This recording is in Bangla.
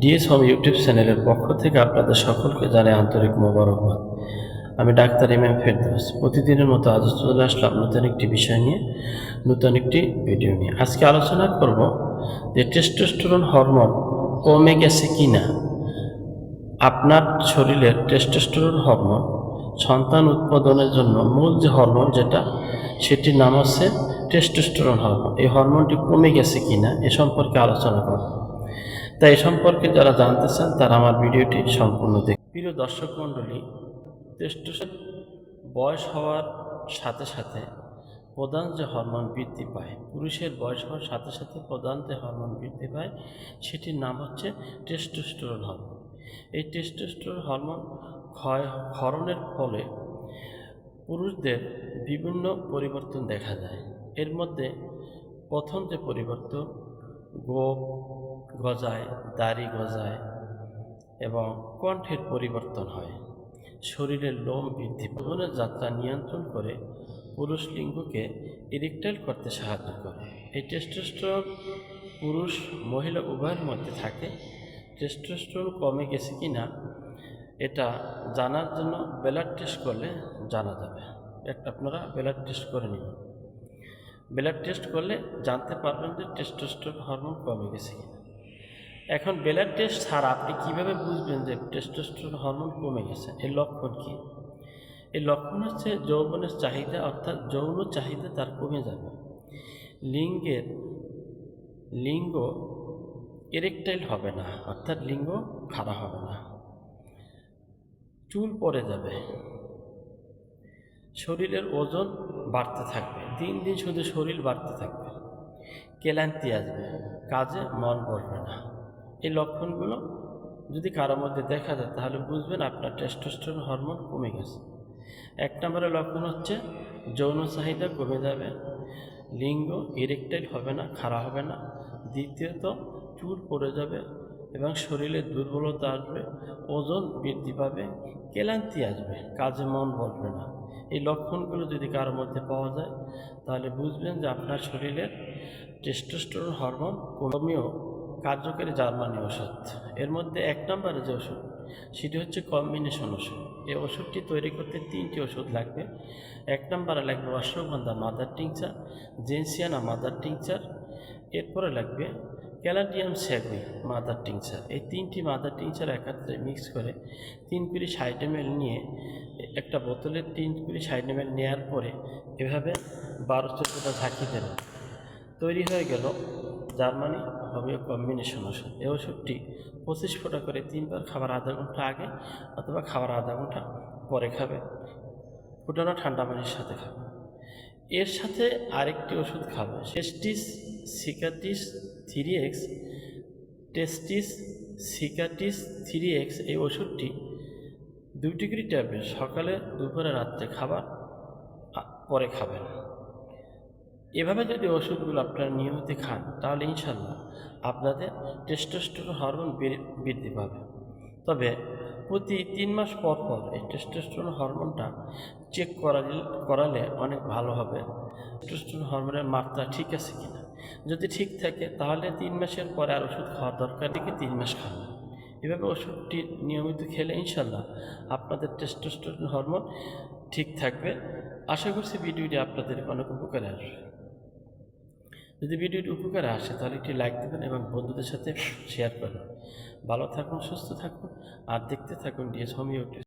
ডিএস হোম ইউটিউব চ্যানেলের পক্ষ থেকে আপনাদের সকলকে জানাই আন্তরিক মোবারকবাদ। আমি ডাক্তার এম এম ফেরদৌস। প্রতিদিনের মতো আজ চলে আসলাম নতুন একটি বিষয় নিয়ে, নতুন একটি ভিডিও নিয়ে। আজকে আলোচনা করব যে টেস্টোস্টেরন হরমোন কমে গেছে কি না আপনার শরীরের টেস্টোস্টেরন হরমোন সন্তান উৎপাদনের জন্য মূল যে হরমোন যেটা, সেটির নাম হচ্ছে টেস্টোস্টেরন হরমোন এই হরমোনটি কমে গেছে কিনা এ সম্পর্কে আলোচনা করব। তাই এ সম্পর্কে যারা জানতে চান, তারা আমার ভিডিওটি সম্পূর্ণ দেখ প্রিয় দর্শক মণ্ডলী টেস্টোস্টেরন বয়স হওয়ার সাথে সাথে প্রধান যে হরমোন বৃদ্ধি পায়, পুরুষের বয়স হওয়ার সাথে সাথে প্রধান যে হরমোন বৃদ্ধি পায়, সেটির নাম হচ্ছে টেস্টোস্টেরন হরমোন। এই টেস্টোস্টেরন হরমোন ক্ষয়, ক্ষরণের ফলে পুরুষদের বিভিন্ন পরিবর্তন দেখা যায় এর মধ্যে প্রথম যে পরিবর্তন গোপ গজায়, দাড়ি গজায় এবং কণ্ঠের পরিবর্তন হয়। শরীরের লোম বৃদ্ধি জীবনের যাত্রা নিয়ন্ত্রণ করে পুরুষ লিঙ্গকে ইরেকটাইল করতে সাহায্য করে। এই টেস্টোস্টেরন পুরুষ, মহিলা উভয়ের মধ্যে থাকে। টেস্টোস্টেরন কমে গেছে কি না এটা জানার জন্য ব্লাড টেস্ট করলে জানা যাবে। একটা আপনারা ব্লাড টেস্ট করে নিন। ব্লাড টেস্ট করলে জানতে পারবেন যে টেস্টোস্টেরন হরমোন কমে গেছে এখন ব্লাড টেস্ট ছাড়া আপনি কীভাবে বুঝবেন যে টেস্টোস্টেরন হরমোন কমে গেছে? এর লক্ষণ কী? এর লক্ষণ হচ্ছে যৌবনের চাহিদা, অর্থাৎ যৌন চাহিদা তার কমে যাবে। লিঙ্গের, লিঙ্গ এরেকটাইল হবে না, অর্থাৎ লিঙ্গ খাড়া হবে না। চুল পড়ে যাবে। শরীরের ওজন বাড়তে থাকবে। দিন দিন শুধু শরীর বাড়তে থাকবে। ক্লান্তি আসবে, কাজে মন বসবে না। এই লক্ষণগুলো যদি কারোর মধ্যে দেখা যায়, তাহলে বুঝবেন আপনার টেস্টোস্টেরন হরমোন কমে গেছে। এক নম্বরের লক্ষণ হচ্ছে, যৌন চাহিদা কমে যাবে, লিঙ্গ ইরেকটাইল হবে না, খাড়া হবে না। দ্বিতীয়ত, চুল পড়ে যাবে এবং শরীরে দুর্বলতা আসবে, ওজন বৃদ্ধি পাবে, ক্লান্তি আসবে, কাজে মন বসবে না। এই লক্ষণগুলো যদি কারোর মধ্যে পাওয়া যায়, তাহলে বুঝবেন যে আপনার শরীরের টেস্টোস্টেরন হরমোন কমিও কার্যকরী জার্মানি ওষুধ এর মধ্যে এক নম্বরে যে ওষুধ সেটি হচ্ছে কম্বিনেশন ওষুধ এই ওষুধটি তৈরি করতে তিনটি ওষুধ লাগবে। এক নম্বরে লাগবে ashwagandha mother tincture, gentiana mother tincture, এরপরে লাগবে ক্যালাডিয়াম স্যাগুই মাদার টিংচার। এই তিনটি মাদার টিংচার একাত্রে মিক্স করে তিন কুড়ি ষাট এম নিয়ে একটা বোতলে তিন কুড়ি ষাট এম নেওয়ার পরে এভাবে বারো চোদ্দোটা ঝাঁকি দেবেন। তৈরি হয়ে গেল জার্মানি হোমিও কম্বিনেশন ওষুধ। এই ওষুধটি পঁচিশ ফোঁটা করে তিনবার খাবার আধা ঘণ্টা আগে অথবা খাবার আধা ঘণ্টা পরে খাবে ফুটানো ঠান্ডা পানির সাথে খাবে এর সাথে আরেকটি ওষুধ খাবে testis siccatis three X, testis siccatis three X এই ওষুধটি দুই ডিগ্রি ট্যাবলেট সকালে, দুপুরে, রাত্রে খাবার পরে খাবেন। এভাবে যদি ওষুধগুলো আপনারা নিয়মিত খান, তাহলে ইনশাল্লাহ আপনাদের টেস্টোস্টেরন হরমোন বৃদ্ধি পাবে। তবে প্রতি তিন মাস পর পর এই টেস্টোস্টেরন হরমোনটা চেক করালে করালে অনেক ভালো হবে। টেস্টোস্টেরন হরমোনের মাত্রা ঠিক আছে কিনা? যদি ঠিক থাকে, তাহলে তিন মাসের পরে আর ওষুধ খাওয়ার দরকার থেকে তিন মাস খান এভাবে ওষুধটি নিয়মিত খেলে ইনশাল্লাহ আপনাদের টেস্টোস্টেরন হরমোন ঠিক থাকবে। আশা করছি ভিডিওটি আপনাদের অনেক উপকারে আসবে। যদি ভিডিওটি উপকারে আসে, তাহলে একটি লাইক দেবেন এবং বন্ধুদের সাথে শেয়ার করবেন। ভালো থাকুন, সুস্থ থাকুন, আর দেখতে থাকুন ডিএস হোমিও